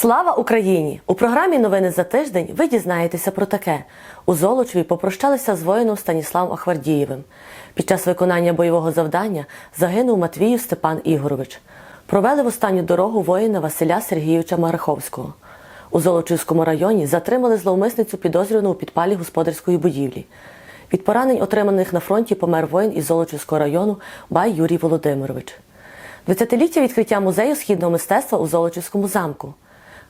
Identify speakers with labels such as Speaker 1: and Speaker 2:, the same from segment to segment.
Speaker 1: Слава Україні! У програмі Новини за тиждень ви дізнаєтеся про таке. У Золочеві попрощалися з воїном Станіславом Ахвардієвим. Під час виконання бойового завдання загинув Матвіїв Степан Ігорович. Провели в останню дорогу воїна Василя Сергійовича Мариховського. У Золочівському районі затримали зловмисницю підозрювану у підпалі господарської будівлі. Від поранень, отриманих на фронті, помер воїн із Золочівського району Бай Юрій Володимирович. 20-ліття відкриття музею східного мистецтва у Золочівському замку.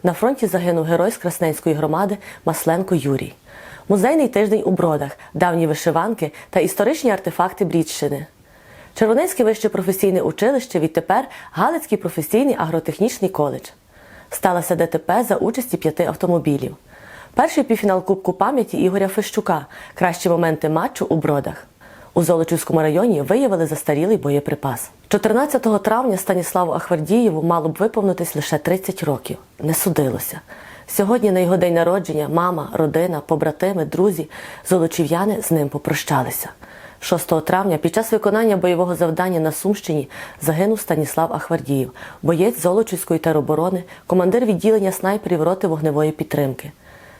Speaker 1: На фронті загинув герой з Красненської громади Масленко Юрій. Музейний тиждень у бродах, давні вишиванки та історичні артефакти Брідщини. Червонецьке вище професійне училище відтепер Галицький професійний агротехнічний коледж. Сталося ДТП за участі п'яти автомобілів. Перший півфінал Кубку пам'яті Ігоря Фещука. Кращі моменти матчу у бродах. У Золочівському районі виявили застарілий боєприпас. 14 травня Станіславу Ахвардієву мало б виповнитись лише 30 років. Не судилося. Сьогодні на його день народження мама, родина, побратими, друзі, золочів'яни з ним попрощалися. 6 травня під час виконання бойового завдання на Сумщині загинув Станіслав Ахвардієв, боєць Золочівської тероборони, командир відділення снайперів роти вогневої підтримки.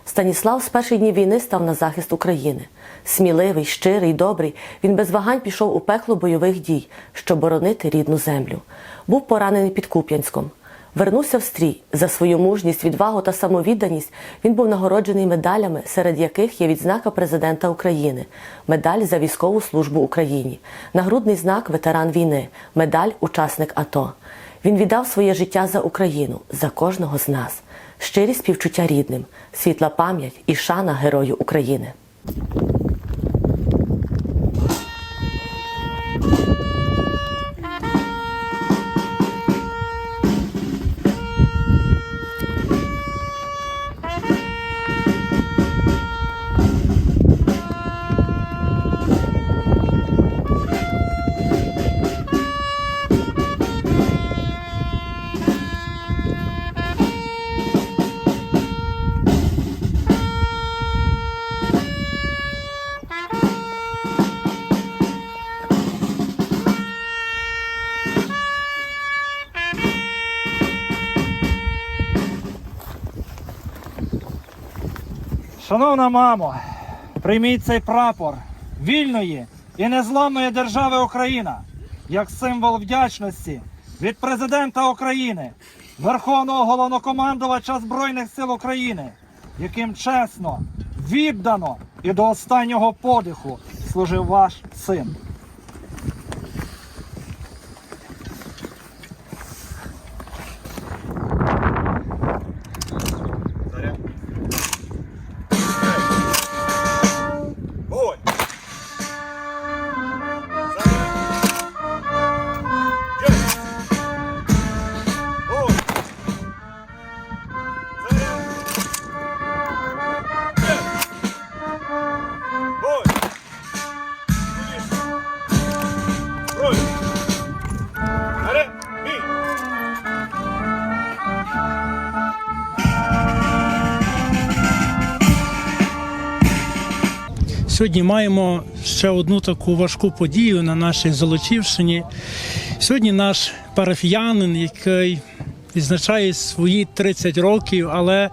Speaker 1: Станіслав з перших днів війни став на захист України. Сміливий, щирий, добрий, він без вагань пішов у пекло бойових дій, щоб боронити рідну землю. Був поранений під Куп'янськом. Вернувся в стрій. За свою мужність, відвагу та самовідданість він був нагороджений медалями, серед яких є відзнака президента України, медаль за військову службу Україні, нагрудний знак ветеран війни, медаль учасник АТО. Він віддав своє життя за Україну, за кожного з нас. Щирі співчуття рідним, світла пам'ять і шана герою України.
Speaker 2: Шановна мамо, прийміть цей прапор вільної і незламної держави Україна як символ вдячності від президента України, Верховного головнокомандувача Збройних сил України, яким чесно, віддано і до останнього подиху служив ваш син.
Speaker 3: Сьогодні маємо ще одну таку важку подію на нашій Золочівщині. Сьогодні наш парафіянин, який відзначає свої 30 років, але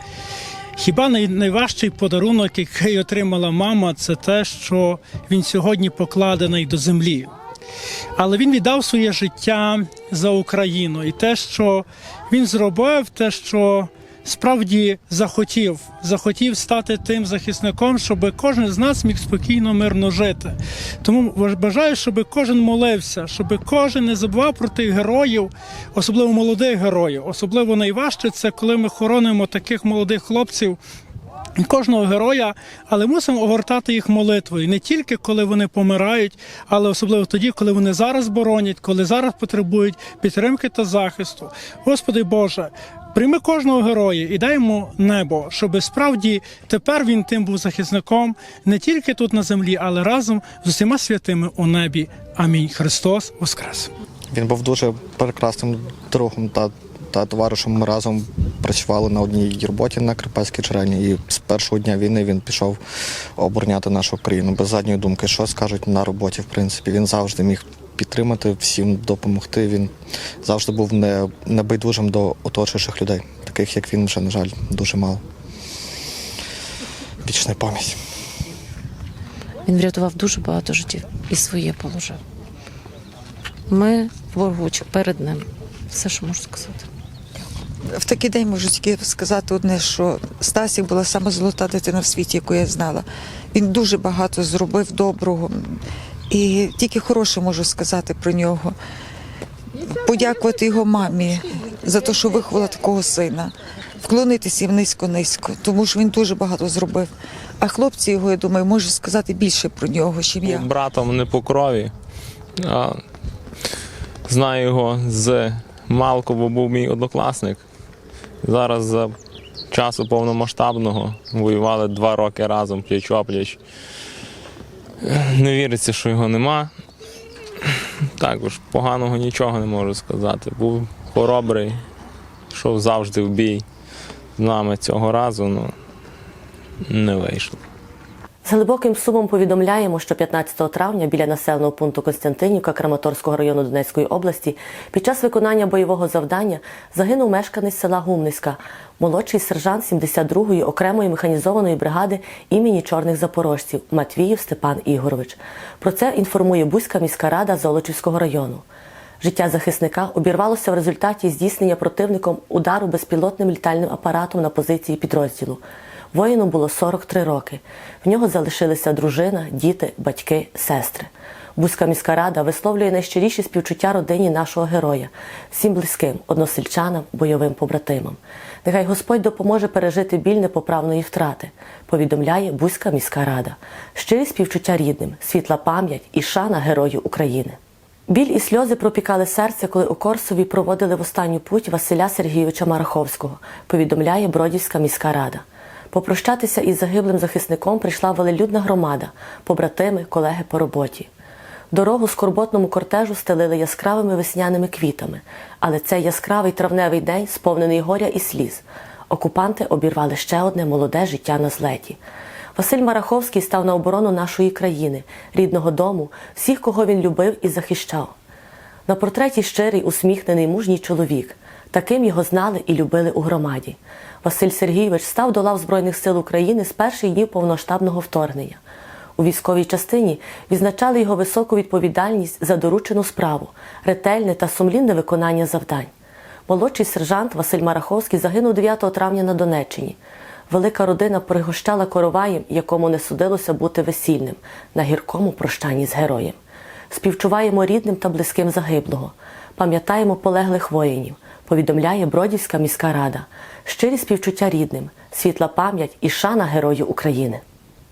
Speaker 3: хіба найважчий подарунок, який отримала мама, це те, що він сьогодні покладений до землі. Але він віддав своє життя за Україну, і те, що він зробив, те, що справді захотів, захотів стати тим захисником, щоб кожен з нас міг спокійно, мирно жити. Тому бажаю, щоб кожен молився, щоб кожен не забував про тих героїв, особливо молодих героїв. Особливо найважче це коли ми хоронимо таких молодих хлопців кожного героя, але мусимо огортати їх молитвою не тільки коли вони помирають, але особливо тоді, коли вони зараз боронять, коли зараз потребують підтримки та захисту. Господи Боже. Прийми кожного героя і дай йому небо, щоб справді тепер він тим був захисником не тільки тут на землі, але разом з усіма святими у небі. Амінь. Христос Воскрес!
Speaker 4: Він був дуже прекрасним другом та, та товаришем. Ми разом працювали на одній роботі на Крипецькій черені. І з першого дня війни він пішов обороняти нашу країну без задньої думки, що скажуть на роботі. В принципі, він завжди міг підтримати, всім допомогти. Він завжди був не, небайдужим до оточуючих людей, таких як він вже, на жаль, дуже мало. Вічна пам'ять.
Speaker 5: Він врятував дуже багато життів і своє положив. Ми в перед ним. Все, що можу сказати.
Speaker 6: В такий день можу тільки сказати одне, що Стасік була саме золота дитина в світі, яку я знала. Він дуже багато зробив доброго. І тільки хороше можу сказати про нього. Подякувати його мамі за те, що виховала такого сина, вклонитися їм низько-низько, тому що він дуже багато зробив. А хлопці його, я думаю, можуть сказати більше про нього, ніж я.
Speaker 7: Братом не по крові. А знаю його з Малку, бо був мій однокласник. Зараз за часу повномасштабного воювали два роки разом пліч-опліч. Не віриться, що його нема. Також поганого нічого не можу сказати. Був хоробрий, йшов завжди в бій з нами цього разу, але не вийшло.
Speaker 1: З глибоким сумом повідомляємо, що 15 травня біля населеного пункту Костянтинівка Краматорського району Донецької області під час виконання бойового завдання загинув мешканець села Гумниська, молодший сержант 72-ї окремої механізованої бригади імені чорних запорожців Матвіїв Степан Ігорович. Про це інформує Бузька міська рада Золочівського району. Життя захисника обірвалося в результаті здійснення противником удару безпілотним літальним апаратом на позиції підрозділу. Воїну було 43 роки. В нього залишилися дружина, діти, батьки, сестри. Бузька міська рада висловлює найщиріші співчуття родині нашого героя, всім близьким, односельчанам, бойовим побратимам. Нехай Господь допоможе пережити біль непоправної втрати, повідомляє Бузька міська рада. Щирі співчуття рідним, світла пам'ять і шана герою України. Біль і сльози пропікали серце, коли у Корсові проводили в останню путь Василя Сергійовича Мараховського, повідомляє Бродівська міська рада. Попрощатися із загиблим захисником прийшла велелюдна громада, побратими, колеги по роботі. Дорогу скорботному кортежу стелили яскравими весняними квітами, але цей яскравий травневий день сповнений горя і сліз. Окупанти обірвали ще одне молоде життя на злеті. Василь Мараховський став на оборону нашої країни, рідного дому, всіх, кого він любив і захищав. На портреті щирий, усміхнений мужній чоловік. Таким його знали і любили у громаді. Василь Сергійович став до лав Збройних сил України з перших днів повноштабного вторгнення. У військовій частині відзначали його високу відповідальність за доручену справу, ретельне та сумлінне виконання завдань. Молодший сержант Василь Мараховський загинув 9 травня на Донеччині. Велика родина пригощала короваєм, якому не судилося бути весільним, на гіркому прощанні з героєм. Співчуваємо рідним та близьким загиблого, пам'ятаємо полеглих воїнів, повідомляє Бродівська міська рада. Щирі співчуття рідним, світла пам'ять і шана герою України.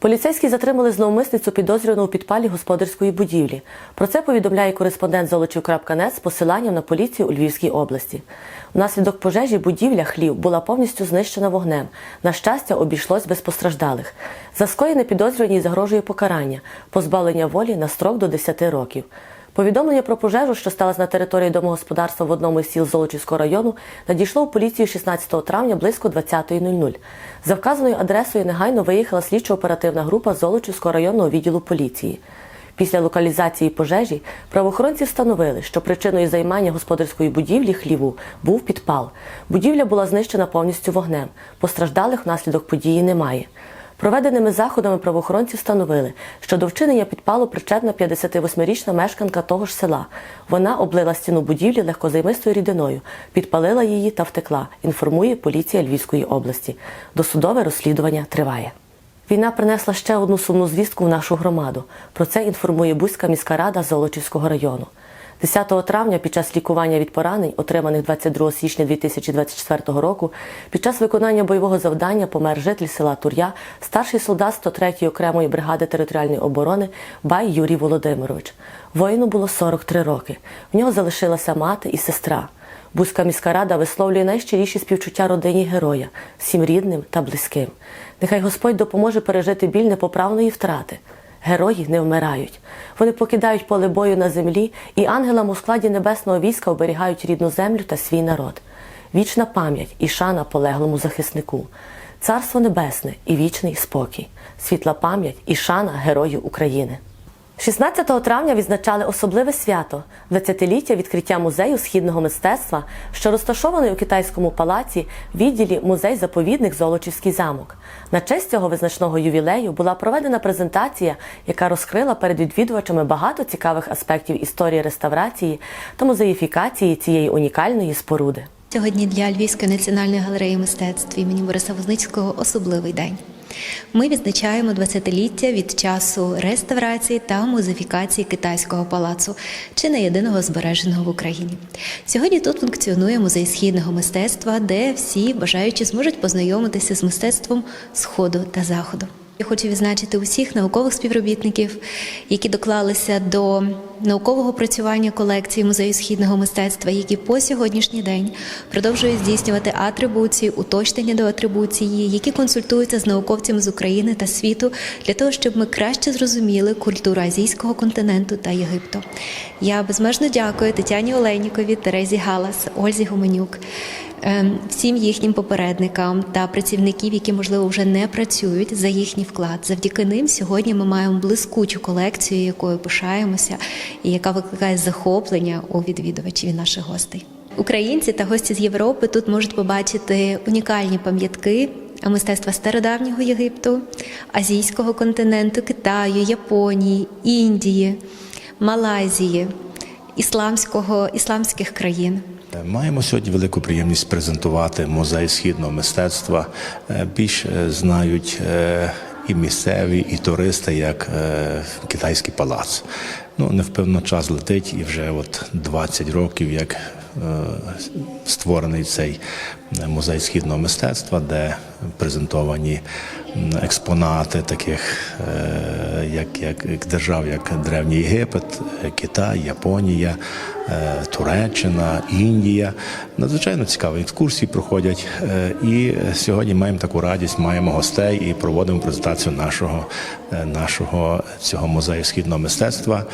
Speaker 1: Поліцейські затримали зловмисницю підозрювану у підпалі господарської будівлі. Про це повідомляє кореспондент Золочів.нет з посиланням на поліцію у Львівській області. Внаслідок пожежі будівля хлів була повністю знищена вогнем. На щастя, обійшлось без постраждалих. За скоєне підозрюваній загрожує покарання, позбавлення волі на строк до 10 років. Повідомлення про пожежу, що сталося на території домогосподарства в одному із сіл Золочівського району, надійшло у поліцію 16 травня близько 20.00. За вказаною адресою негайно виїхала слідчо-оперативна група Золочівського районного відділу поліції. Після локалізації пожежі правоохоронці встановили, що причиною займання господарської будівлі хліву був підпал. Будівля була знищена повністю вогнем. Постраждалих внаслідок події немає. Проведеними заходами правоохоронці встановили, що до вчинення підпалу причетна 58-річна мешканка того ж села. Вона облила стіну будівлі легкозаймистою рідиною, підпалила її та втекла. Інформує поліція Львівської області. Досудове розслідування триває. Війна принесла ще одну сумну звістку в нашу громаду. Про це інформує Бузька міська рада Золочівського району. 10 травня під час лікування від поранень, отриманих 22 січня 2024 року, під час виконання бойового завдання помер житель села Тур'я, старший солдат 103-ї окремої бригади територіальної оборони Бай Юрій Володимирович. Воїну було 43 роки. В нього залишилася мати і сестра. Бузька міська рада висловлює найщиріші співчуття родині героя, всім рідним та близьким. Нехай Господь допоможе пережити біль непоправної втрати. Герої не вмирають. Вони покидають поле бою на землі, і ангелам у складі небесного війська оберігають рідну землю та свій народ. Вічна пам'ять і шана полеглому захиснику, царство небесне і вічний спокій, світла пам'ять і шана герою України. 16 травня відзначали особливе свято 20-ліття відкриття музею східного мистецтва, що розташований у китайському палаці відділі музей заповідник Золочівський замок. На честь цього визначного ювілею була проведена презентація, яка розкрила перед відвідувачами багато цікавих аспектів історії реставрації та музеїфікації цієї унікальної споруди.
Speaker 8: Сьогодні для Львівської національної галереї мистецтв імені Бориса Возницького особливий день. Ми відзначаємо 20-ліття від часу реставрації та музифікації китайського палацу, чи не єдиного збереженого в Україні. Сьогодні тут функціонує музей східного мистецтва, де всі бажаючі зможуть познайомитися з мистецтвом сходу та заходу. Я хочу відзначити усіх наукових співробітників, які доклалися до наукового працювання колекції музею східного мистецтва, які по сьогоднішній день продовжують здійснювати атрибуції, уточнення до атрибуції, які консультуються з науковцями з України та світу для того, щоб ми краще зрозуміли культуру азійського континенту та Єгипту. Я безмежно дякую Тетяні Олейнікові, Терезі Галас, Ользі Гуменюк всім їхнім попередникам та працівників, які можливо вже не працюють за їхній вклад. Завдяки ним сьогодні ми маємо блискучу колекцію, якою пишаємося, і яка викликає захоплення у відвідувачів і наших гостей. Українці та гості з Європи тут можуть побачити унікальні пам'ятки мистецтва стародавнього Єгипту, азійського континенту, Китаю, Японії, Індії, Малайзії, ісламського, ісламських країн.
Speaker 9: Маємо сьогодні велику приємність презентувати музей східного мистецтва. Е, Більш е, знають е, і місцеві, і туристи, як е, китайський палац. Ну, невпевно, час летить, і вже от 20 років, як е, створений цей е, музей східного мистецтва, де презентовані експонати таких е, як, як, держав, як Древній Єгипет, е, Китай, Японія, е, Туреччина, Індія. Надзвичайно цікаві екскурсії проходять. Е, І сьогодні маємо таку радість, маємо гостей і проводимо презентацію нашого, е, нашого цього музею східного мистецтва,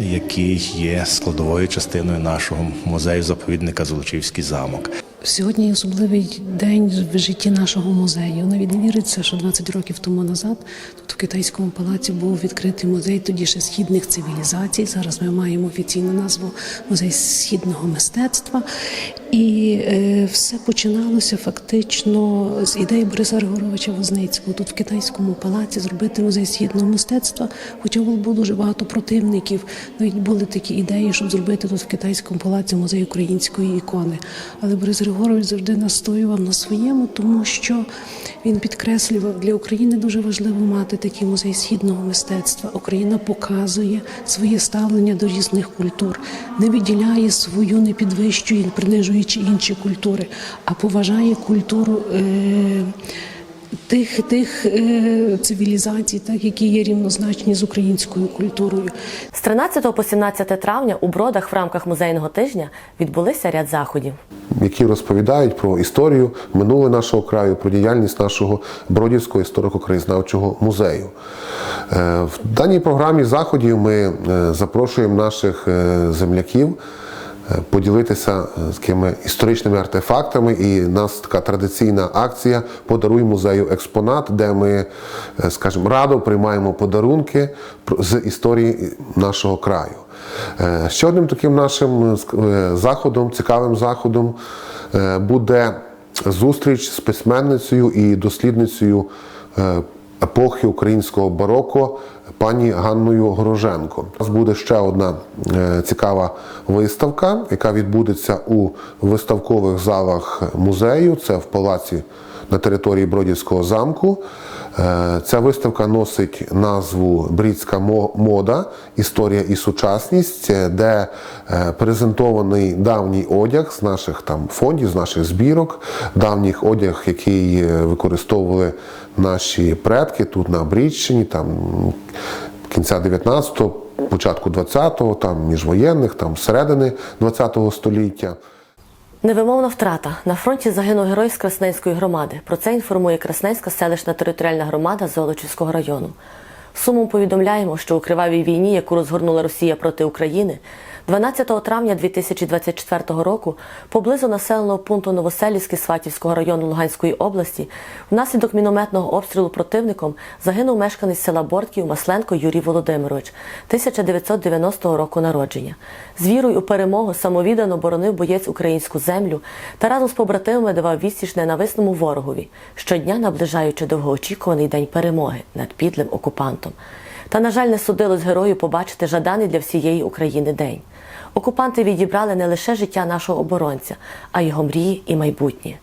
Speaker 9: який є складовою частиною нашого музею заповідника Золочівський замок.
Speaker 10: Сьогодні особливий день в житті нашого музею. Навіть не віриться, що 20 років тому назад тут в китайському палаці був відкритий музей тоді ще східних цивілізацій. Зараз ми маємо офіційну назву Музей східного мистецтва. І е, все починалося фактично з ідеї Бориса Григоровича Возницького тут в китайському палаці зробити музей східного мистецтва. Хоча було дуже багато противників. Навіть були такі ідеї, щоб зробити тут в китайському палаці музей української ікони. Але Борис Григорович завжди настоював на своєму, тому що він підкреслював для України дуже важливо мати такий музей східного мистецтва. Україна показує своє ставлення до різних культур, не виділяє свою, не підвищує, принижуючи інші культури, а поважає культуру. Е- Тих тих е, цивілізацій, так які є рівнозначні з українською культурою.
Speaker 1: З 13 по 17 травня у Бродах в рамках музейного тижня відбулися ряд заходів.
Speaker 11: які розповідають про історію минуле нашого краю, про діяльність нашого Бродівського історико-краєзнавчого музею. Е, В даній програмі заходів ми е, запрошуємо наших земляків поділитися е, з такими історичними артефактами. І в нас така традиційна акція Подаруй музею експонат, де ми, е, скажімо, радо приймаємо подарунки з історії нашого краю. Е, Ще одним таким нашим заходом, цікавим заходом буде зустріч з письменницею і дослідницею епохи українського бароко пані Ганною Гроженко. У нас буде ще одна е, цікава виставка, яка відбудеться у виставкових залах музею. Це в палаці на території Бродівського замку. Е, Ця виставка носить назву Брідська мода, історія і сучасність, е, де е, презентований давній одяг з наших там фондів, з наших збірок, давніх одяг, який використовували наші предки тут на Брідщині, там кінця 19-го, початку 20-го, там міжвоєнних, там середини 20-го століття.
Speaker 1: Невимовна втрата. На фронті загинув герой з Красненської громади. Про це інформує Красненська селищна територіальна громада Золочівського району. Сумом повідомляємо, що у кривавій війні, яку розгорнула Росія проти України, 12 травня 2024 року поблизу населеного пункту Новоселівський Сватівського району Луганської області внаслідок мінометного обстрілу противником загинув мешканець села Бортків Масленко Юрій Володимирович, 1990 року народження. З вірою у перемогу самовіддано боронив боєць українську землю та разом з побратимами давав відсіч ненависному ворогові, щодня наближаючи довгоочікуваний день перемоги над підлим окупантом. Та, на жаль, не судилось герою побачити жаданий для всієї України день. Окупанти відібрали не лише життя нашого оборонця, а його мрії і майбутнє.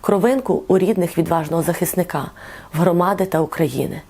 Speaker 1: Кровинку у рідних відважного захисника, в громади та України,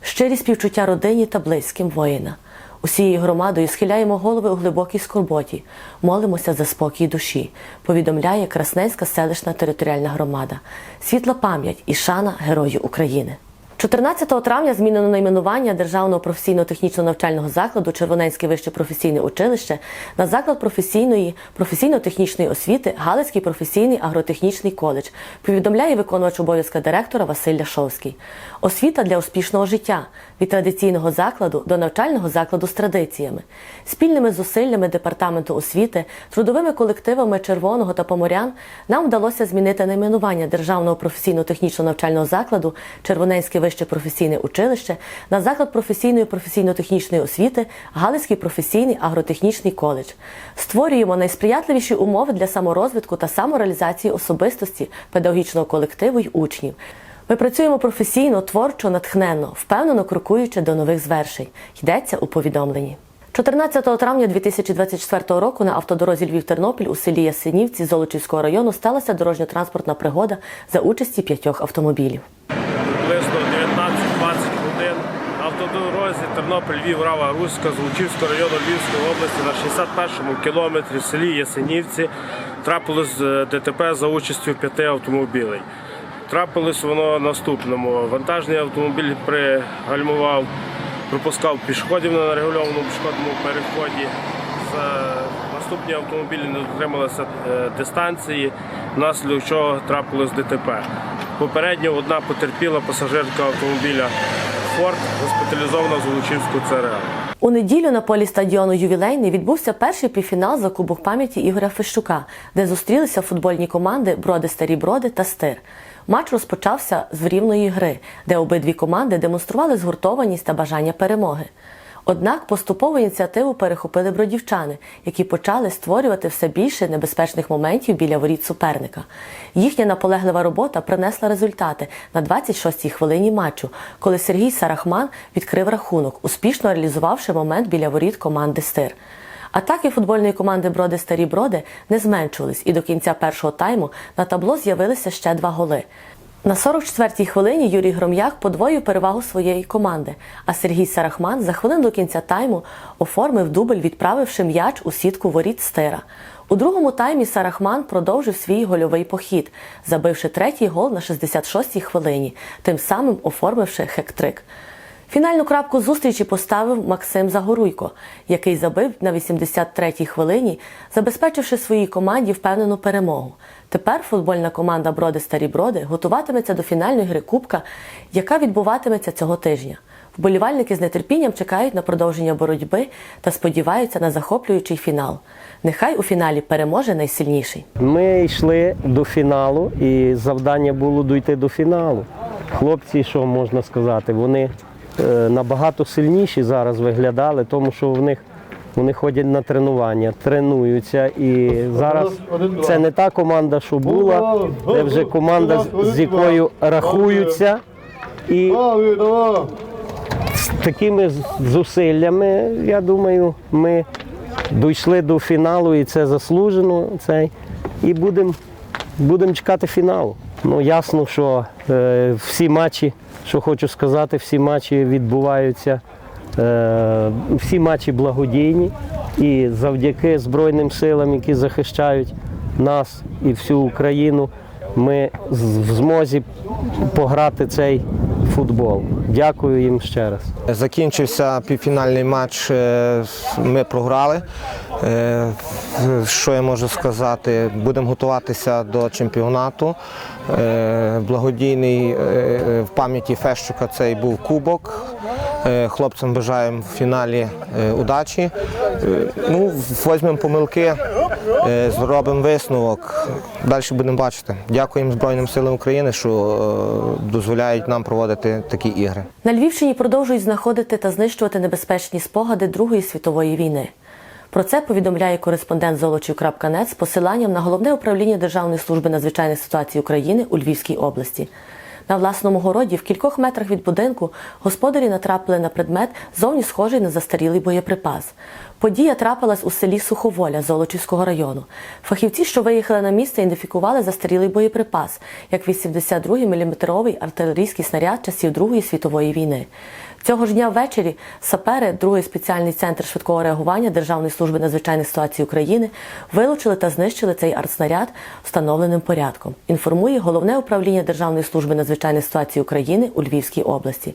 Speaker 1: щирі співчуття родині та близьким воїна. Усією громадою схиляємо голови у глибокій скорботі, молимося за спокій душі, повідомляє Красненська селищна територіальна громада. Світла пам'ять і шана Герою України. 14 травня змінено найменування Державного професійно-технічного навчального закладу Червоненське вище професійне училище на заклад професійної професійно-технічної освіти Галицький професійний агротехнічний коледж, повідомляє виконувач обов'язка директора Василь Ляшовський. Освіта для успішного життя від традиційного закладу до навчального закладу з традиціями, спільними зусиллями департаменту освіти, трудовими колективами Червоного та Поморян нам вдалося змінити найменування Державного професійно-технічного навчального закладу Червоненське вище професійне училище на заклад професійної професійно-технічної освіти Галицький професійний агротехнічний коледж. Створюємо найсприятливіші умови для саморозвитку та самореалізації особистості педагогічного колективу й учнів. Ми працюємо професійно, творчо, натхненно, впевнено крокуючи до нових звершень. Йдеться у повідомленні. 14 травня 2024 року на автодорозі Львів-Тернопіль у селі Ясенівці Золочівського району сталася дорожньо-транспортна пригода за участі п'ятьох автомобілів.
Speaker 12: Автодорозі Тернопіль-Львів, Рава Руська з Лучівського району Львівської області на 61-му кілометрі в селі Ясенівці трапилось е, ДТП за участю п'яти автомобілей. Трапилось воно наступному. Вантажний автомобіль пригальмував, пропускав пішоходів на нерегульованому пішохідному переході. Наступні автомобілі не дотрималися е, дистанції, внаслідок чого трапилось ДТП. Попередньо одна потерпіла пасажирка автомобіля Форд, госпіталізована з Волочинську ЦРЛ.
Speaker 1: У неділю на полі стадіону Ювілейний відбувся перший півфінал за Кубок пам'яті Ігоря Фещука, де зустрілися футбольні команди Броди Старі Броди та Стир. Матч розпочався з врівної гри, де обидві команди демонстрували згуртованість та бажання перемоги. Однак поступову ініціативу перехопили бродівчани, які почали створювати все більше небезпечних моментів біля воріт суперника. Їхня наполеглива робота принесла результати на 26-й хвилині матчу, коли Сергій Сарахман відкрив рахунок, успішно реалізувавши момент біля воріт команди Стир. Атаки футбольної команди Броди Старі Броди не зменшувались, і до кінця першого тайму на табло з'явилися ще два голи. На 44-й хвилині Юрій Гром'як подвоїв перевагу своєї команди, а Сергій Сарахман за хвилин до кінця тайму оформив дубль, відправивши м'яч у сітку воріт стира. У другому таймі Сарахман продовжив свій гольовий похід, забивши третій гол на 66-й хвилині, тим самим оформивши хек-трик. Фінальну крапку зустрічі поставив Максим Загоруйко, який забив на 83-й хвилині, забезпечивши своїй команді впевнену перемогу. Тепер футбольна команда Броди Старі Броди готуватиметься до фінальної гри Кубка, яка відбуватиметься цього тижня. Вболівальники з нетерпінням чекають на продовження боротьби та сподіваються на захоплюючий фінал. Нехай у фіналі переможе найсильніший.
Speaker 13: Ми йшли до фіналу, і завдання було дійти до фіналу. Хлопці, що можна сказати, вони е, набагато сильніші зараз виглядали, тому що в них вони ходять на тренування, тренуються. І зараз це не та команда, що була, це вже команда, з- якою рахуються. І з такими зусиллями, я думаю, ми дійшли до фіналу, і це заслужено. Цей, і будемо будем чекати фіналу. Ну, ясно, що е, всі матчі, що хочу сказати, всі матчі відбуваються, всі матчі благодійні. І завдяки Збройним силам, які захищають нас і всю Україну, ми в змозі пограти цей футбол. Дякую їм ще раз.
Speaker 14: Закінчився півфінальний матч. е, Ми програли. Е, Що я можу сказати? Будемо готуватися до чемпіонату. Е, Благодійний е, в пам'яті Фещука цей був кубок. Е, Хлопцям бажаємо в фіналі е, удачі. Е, Ну, візьмемо помилки, зробимо висновок. Далі будемо бачити. Дякуємо Збройним силам України, що дозволяють нам проводити такі ігри.
Speaker 1: На Львівщині продовжують знаходити та знищувати небезпечні спогади Другої світової війни. Про це повідомляє кореспондент Золочів.нет з посиланням на головне управління Державної служби надзвичайних ситуацій України у Львівській області. На власному городі, в кількох метрах від будинку, господарі натрапили на предмет, зовні схожий на застарілий боєприпас. Подія трапилась у селі Суховоля Золочівського району. Фахівці, що виїхали на місце, ідентифікували застарілий боєприпас як 82-й мм артилерійський снаряд часів Другої світової війни. Цього ж дня ввечері сапери, другий спеціальний центр швидкого реагування Державної служби надзвичайних ситуацій України, вилучили та знищили цей артснаряд встановленим порядком. Інформує головне управління Державної служби надзвичайних ситуацій України у Львівській області.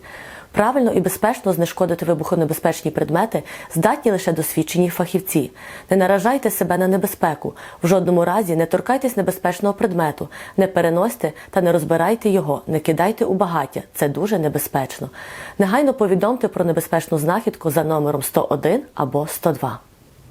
Speaker 1: Правильно і безпечно знешкодити вибухонебезпечні предмети здатні лише досвідчені фахівці. Не наражайте себе на небезпеку. В жодному разі не торкайтесь небезпечного предмету, не переносьте та не розбирайте його, не кидайте у багаття. Це дуже небезпечно. Негайно повідомте про небезпечну знахідку за номером 101 або 102.